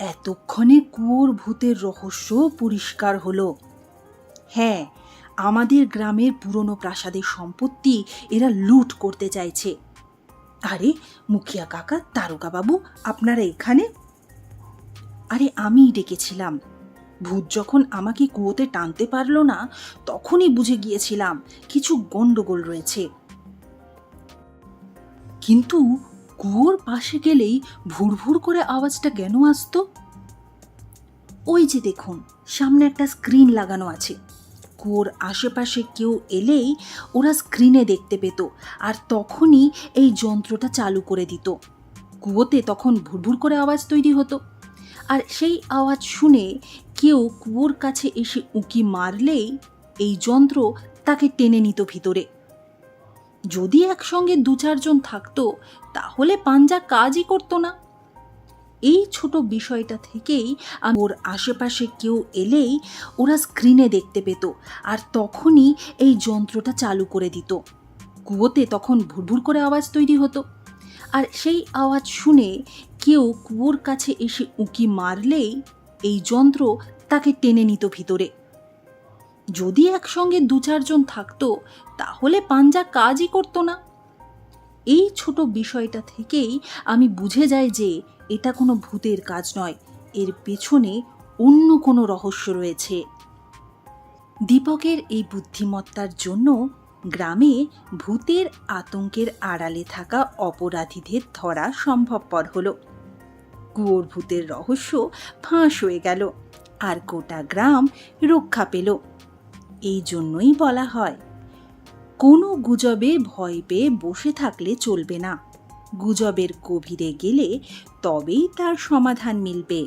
এতক্ষণে কুয়োর ভূতের রহস্য পরিষ্কার হলো। হ্যাঁ আমাদের গ্রামের পুরনো প্রাসাদের সম্পত্তি এরা লুট করতে চাইছে। আরে, মুখিয়া কাকা তারকা বাবু আপনারা এখানে? আরে, আমিই ডেকেছিলাম। ভূত যখন আমাকে কুয়োতে টানতে পারল না, তখনই বুঝে গিয়েছিলাম, কিছু গন্ডগোল রয়েছে। কিন্তু কুয়োর পাশে গেলেই ভুরভুর করে আওয়াজটা কেন আসতো? ওই যে দেখুন, সামনে একটা স্ক্রিন লাগানো আছে। কুয়োর আশেপাশে কেউ এলেই ওরা স্ক্রিনে দেখতে পেত আর তখনই এই যন্ত্রটা চালু করে দিত। কুয়োতে তখন ভুরভুর করে আওয়াজ তৈরি হতো। আর সেই আওয়াজ শুনে কেউ কুয়োর কাছে এসে উঁকি মারলেই এই যন্ত্র তাকে টেনে নিত ভিতরে। যদি একসঙ্গে দু চারজন থাকতো, তাহলে পাঞ্জা কাজই করতো না। এই ছোট বিষয়টা থেকেই ওর আশেপাশে কেউ এলেই ওরা স্ক্রিনে দেখতে পেত আর তখনই এই যন্ত্রটা চালু করে দিত। কুয়োতে তখন ভুরভুর করে আওয়াজ তৈরি হতো। আর সেই আওয়াজ শুনে কেউ কুয়োর কাছে এসে উঁকি মারলেই এই যন্ত্র তাকে টেনে নিত ভিতরে। যদি একসঙ্গে দু চারজন থাকতো, তাহলে পাঞ্জা কাজই করতো না। এই ছোট বিষয়টা থেকেই আমি বুঝে যাই যে এটা কোনো ভূতের কাজ নয়, এর পেছনে অন্য কোনো রহস্য রয়েছে। দীপকের এই বুদ্ধিমত্তার জন্য গ্রামে ভূতের আতঙ্কের আড়ালে থাকা অপরাধীদের ধরা সম্ভবপর হলো। কুয়োর ভূতের রহস্য ফাঁস হয়ে গেল, আর গোটা গ্রাম রক্ষা পেল। এই জন্যই বলা হয়। কোনো গুজবে ভয় পেয়ে বসে থাকলে চলবে না। গুজবের গভীরে গেলে তবেই তার সমাধান মিলবে।